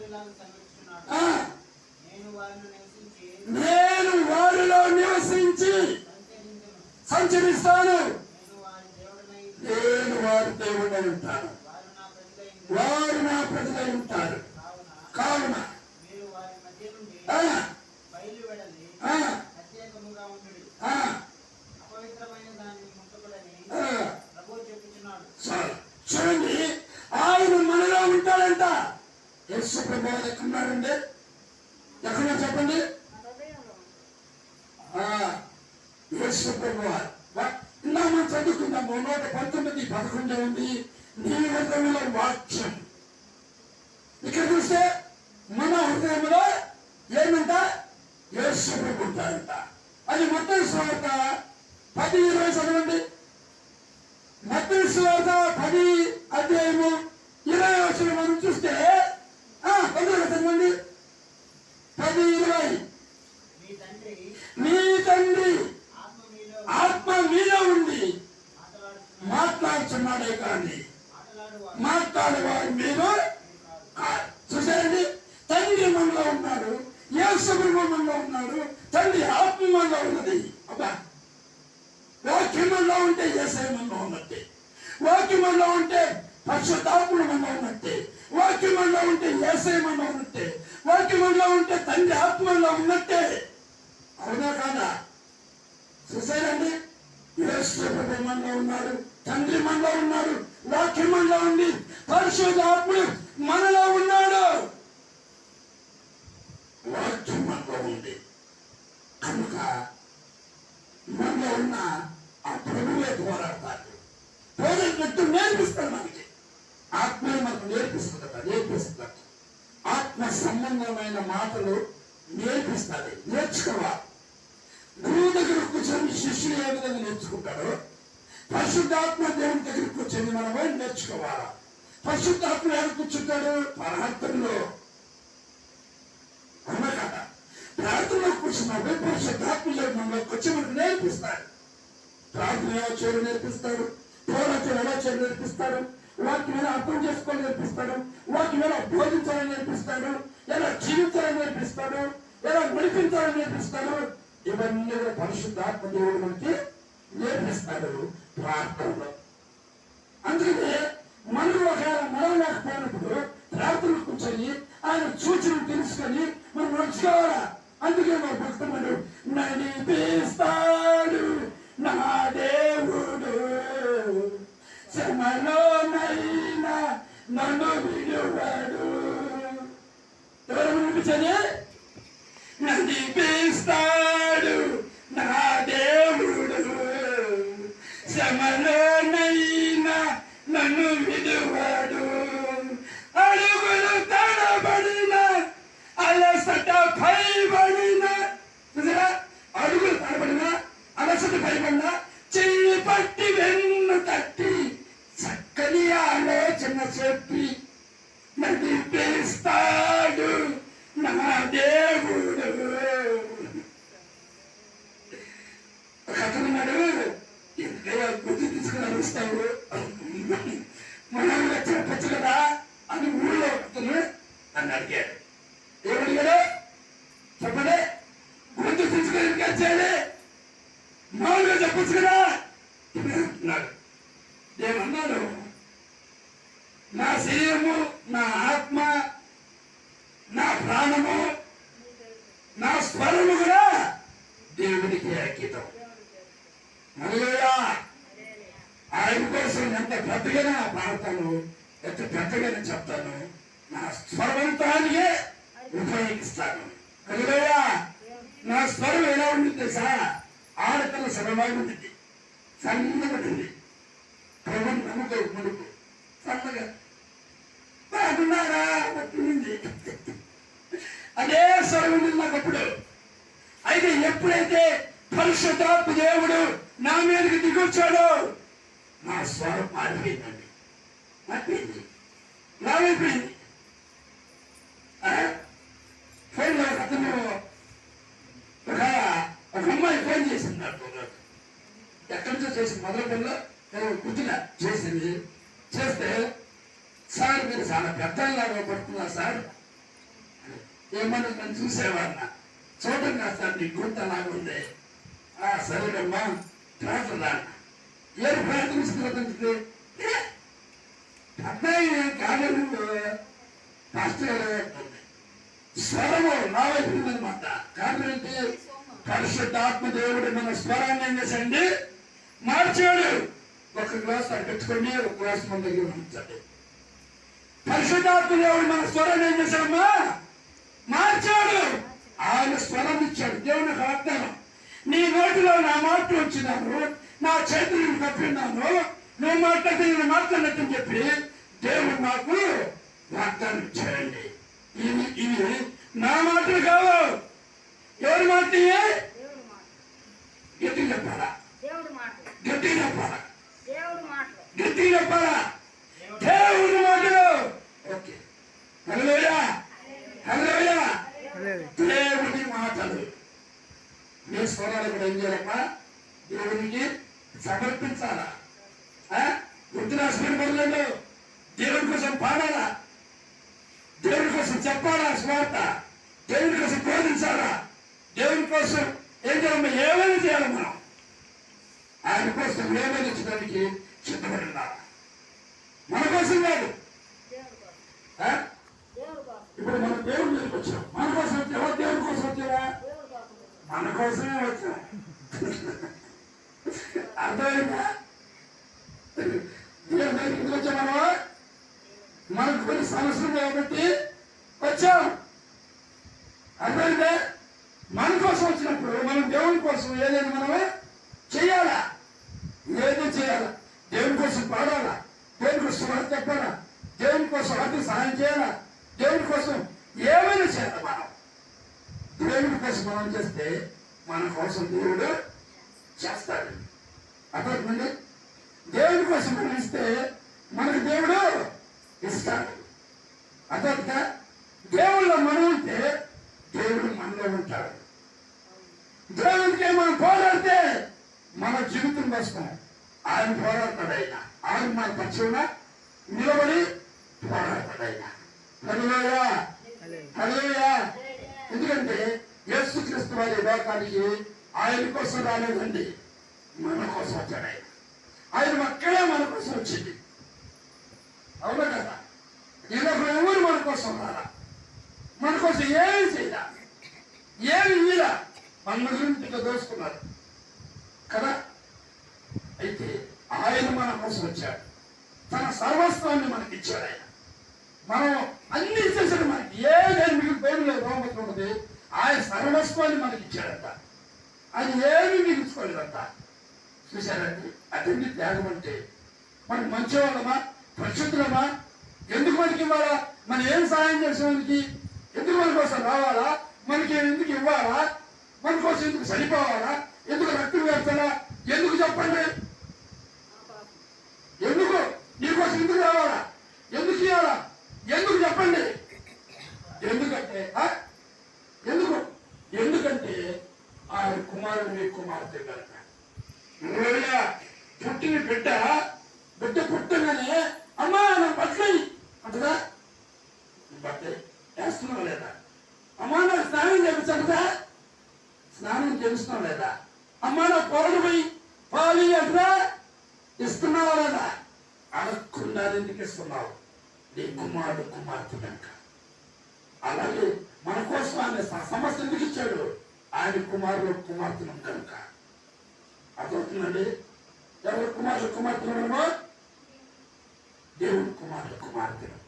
ఇలాగ సంరక్షిస్తున్నాడు ఆ, నేను వారిలో నివసించి సంచరిస్తాను నేను వారి దేవుడై ఉంటాను వారు నా ప్రజలై ఉంటారు కావున ప్రత్యేకముగా అపవిత్రమైన దాన్ని చూడండి ఆయన మనలో ఉంటాడంట. యేసు ప్రభు ఎక్కడున్నాడండి? ఎక్కడ చెప్పండి? ఆ, యేసు ప్రభు ఇలా మనం చదువుకుందాము నూట పంతొమ్మిది పదకొండు ఉంది. నీ హృదయంలో వాక్యం. ఇక్కడ చూస్తే మన హృదయంలో ఏమంట? యేసు ప్రభు ఉంటాడంట. అది మొత్తం స్వార్థ. పది ఇరవై చదవండి. మత్తయి సువార్త పది అధ్యాయము ఇరవై వచ్చిన మనం చూస్తే ఆ, చదవండి పది ఇరవై. మీ తండ్రి ఆత్మ మీలో ఉండి మాట్లాడుతున్నాడే కానీ మాట్లాడువాడు మాట్లాడేవారు మీరు చూసారండి తండ్రి మనలో ఉన్నాడు యేసుప్రభు మనలో ఉన్నాడు తండ్రి ఆత్మ మనలో ఉన్నది. అబ్బా. వాక్యమంలో ఉంటే ఏ మనలో వాక్యమంలో ఉంటే పరిశుద్ధాత్ముడు మనలో ఉన్నట్టే వాక్యమంలో ఉంటే ఏసై మనలో ఉన్నట్టే వాక్యమంలో ఉంటే తండ్రి ఆత్మలో ఉన్నట్టే. అవునా కాదా? చూసారండి యేసుప్రభు మనలో తండ్రి మనలో ఉన్నారు వాక్యమంలో ఉండి పరిశుద్ధ ఆత్మలు మనలో ఉన్నాడు వాక్యం మనలో ఉంది కనుక మనలో ఉన్న ఆ ప్రభువే పోరాడతాడు పోరాడినట్టు నేర్పిస్తాడు మనకి ఆత్మే మనకు నేర్పిస్తుందట నేర్పిస్తుందట ఆత్మ సంబంధమైన మాటలు నేర్పిస్తుంది నేర్చుకోవాలి గురువు దగ్గర కూర్చొని శిష్యులు ఏ విధంగా నేర్చుకుంటాడో పరిశుద్ధాత్మ దేవుని దగ్గర కూర్చొని మనమే నేర్చుకోవాలా? పరిశుద్ధాత్మ ఎవరు కూర్చుంటాడు? ప్రార్థనలో అవునా కదా? ప్రార్థనలో కూర్చున్నప్పుడు పరిశుద్ధాత్మ దేవుడు మనలోకి వచ్చి మనకు నేర్పిస్తాడు. ప్రార్థన ఎలా చేయడం నేర్పిస్తాడు? పోరాటం ఎలా చేయడం నేర్పిస్తాడు? వాక్యం ఎలా అర్థం చేసుకోవాలని నేర్పిస్తాడు. వాక్యం ఎలా బోధించాలని నేర్పిస్తాడు. ఎలా జీవించాలని నేర్పిస్తాడు. ఎలా నడిపించాలని నేర్పిస్తాడు. ఇవన్నీ కూడా పరిశుద్ధాత్మ దేవుడు మనకి నేర్పిస్తాడు ప్రార్థనలో. అందుకనే మనం ఒకవేళ నడవలేకపోయినప్పుడు రాత్రులు కూర్చొని ఆయన సూచనలు తెలుసుకొని మనం నడుచుకోవాలా? శ్రమలోనైనా నన్ను విడువాడు ఎవరు వినిపించండి నడిపిస్తాడు చెప్పచ్చు కదా అన్నాడు. ఏమన్నాడు? నా శరీరము నా ఆత్మ నా ప్రాణము నా స్వరము కూడా దేవుడికి అంకితం. హల్లెలూయా. ఆయన కోసం ఎంత పెద్దగా పాడతాను ఎంత పెద్దగా చెప్తాను నా స్వరవంతానికే ఉపయోగిస్తాను. హల్లెలూయా. నా స్వరం ఎలా ఉంటుంది సార్ ఆడపిల్ల స్వరమాగి ఉంటుంది సన్నగా ఉంటుంది ప్రభు నమ్మకం ముడుపు. సన్నగా. బాగున్నారా? పట్టింది అదే స్వరం నాకప్పుడు అయితే ఎప్పుడైతే పరిశుద్ధాత్మ దేవుడు నా మీదకి దిగొచ్చాడో నా స్వరం మారిపోయిందండి. మారిపోయింది. లావైపోయింది ఫోన్లో అతను ఒక చేసి మొదటి పనిలో నేను కూర్చున్నా. చేసింది చేస్తే సార్ మీరు చాలా పెద్దలాగా పడుతున్నారు సార్. ఏమన్నా నన్ను చూసేవాడిన చూడండి నా సార్ నీ గుర్త అలాగ ఉంది. ఆ సరేనమ్మా ప్రార్థన రాన్న. ఏం? ప్రార్థనిస్తున్నదంటే అబ్బాయి కాలేదు. పాస్టర్ స్వరము నా వైపు ఉందన్నమాట. కారణం ఏంటి పరిశుద్ధాత్మ దేవుడు మన స్వరాన్ని ఏం చేసండి మార్చాడు ఒక గ్లాస్ పెట్టుకోండి ఒక గ్లాస్ మన దగ్గర ఉంచండి. పరిశుద్ధాత్మ దేవుడు మన స్వరాన్ని ఏం చేశాడమ్మా? మార్చాడు. ఆయన స్వరం ఇచ్చాడు. దేవుని వాగ్దానం. నీ నోటిలో నా మాట వచ్చినాను నా చేతులను కప్పినాను. నువ్వు మాట్లాడితే నేను మాట్లాడినట్టు చెప్పి దేవుడు నాకు వాగ్దానం ఇచ్చాడండి. ఇవి ఇవి నా మాటలు కావు. ఎవరి మాట ఇవి? దేవుడు మాట గట్టిగా చెప్పాలా దేవుడు చెప్పాలా దేవుడి మాటలు ఓకే హలోయా హలోయా దేవుడి మాటలు మీ స్వరాలు కూడా ఏం చేయాలమ్మా దేవునికి సమర్పించాలా వృద్ధి రాసిన పనులలో దేవుడి కోసం పాడాలా? దేవుడి కోసం చెప్పాలా? స్వార్థ? దేవుడి కోసం బోధించాలా దేవుడి కోసం ఏం చేయాలమ్మా ఏమైనా చేయాలి మనం ఆయన కోసం ఏమైనా ఇచ్చడానికి సిద్ధపడి ఉండాలి మన కోసం కాదు. ఇప్పుడు మనం దేవుడి మీదకి వచ్చాం. మన కోసం వచ్చావా దేవుడి కోసం వచ్చావా మన కోసమే వచ్చాం. అర్థమైందా? దేవుడి దగ్గరికి ఎందుకు వచ్చాం మనకు కొన్ని సమస్యలు కాబట్టి వచ్చాం అర్థమైందా మన కోసం వచ్చినప్పుడు మనం దేవుని కోసం ఏదైనా మనము చేయాలా ఏదో చేయాలా దేవుని కోసం పాడాలా? దేవుని కోసం చెప్పాలా? దేవుని కోసం ఆర్థిక సహాయం చేయాలా? దేవుని కోసం ఏమైనా చేయాలి మనం? దేవుని కోసం మనం చేస్తే మన కోసం దేవుడు చేస్తాడు. అర్థమవుతుంది దేవుని కోసం మనం ఇస్తే మనకు దేవుడు ఇస్తాడు. అర్థమవుతుందా దేవుళ్ళ మనం ఉంటే దేవుడు మనలో ఉంటాడు. దేవుడికి మనం పోరాడితే మన జీవితం కోసం ఆయన పోరాడతాడు ఆయన ఆయన మన పక్షున నిలబడి పోరాడతాడు ఆయన హల్లెలూయా! హల్లెలూయా! ఎందుకంటే యేసుక్రీస్తు వారి లోకానికి ఆయన కోసం రాలేదండి మన కోసం వచ్చాడు ఆయన ఆయన అక్కడే మన కోసం వచ్చింది. అవునా కదా? ఈ లోకం ఎవరు మన కోసం రాలా? మన కోసం ఏమి చేయరా ఏమి వీరా మన గురించి ఇట్లా దోసుకున్నారు అయితే ఆయన మన కోసం వచ్చాడు. తన సర్వస్వాన్ని మనకి ఇచ్చాడు ఆయన. మనం అన్ని ఇచ్చేసాడు మనకి ఏ మీకు పేరు లేదు రోమతి ఉన్నది ఆయన సర్వస్వాన్ని మనకి ఇచ్చాడట అది ఏమి మిగిల్చుకోలేదంట. చూశారండి? అతన్ని త్యాగం అంటే మనం మంచివాళ్ళమా? పరిశుద్ధులమా? ఎందుకు మనకి ఇవ్వాలా? మనం ఏం సహాయం చేసేవానికి ఎందుకు మన కోసం రావాలా? మనకి ఎందుకు ఇవ్వాలా? మన కోసం ఎందుకు సరిపోవాలా ఎందుకు రక్తం వేస్తారా? ఎందుకు చెప్పండి నా కోసం ఎందుకు ఎందుకు రావాలా? ఎందుకు ఇవ్వాలా ఎందుకు చెప్పండి? ఎందుకంటే ఆ? ఎందుకు? ఎందుకంటే ఆయన కుమారుడు మీ కుమార్తె కనుక. పుట్టిన బిడ్డ బిడ్డ పుట్టగానే అమ్మా నా బట్టలు అంటదా? బట్టలు వేస్తున్నావు లేదా? అమ్మా నా స్నానం చేపించదా స్నానం చేస్తున్నావు లేదా? అమ్మా నా పౌరుడు పోయి పాలి అంటదా? ఇస్తున్నావా లేదా? అడగకుండా ఎందుకు ఇస్తున్నావు నీ కుమారుడు కుమార్తె కనుక అలాగే మన కోసం ఆయన సమస్య ఎందుకు ఇచ్చాడు? ఆయన కుమారుడు కుమార్తెను కనుక అదవుతుందండి ఎవరు కుమారుడు కుమార్తెను దేవుడు కుమారుడు కుమార్తెను.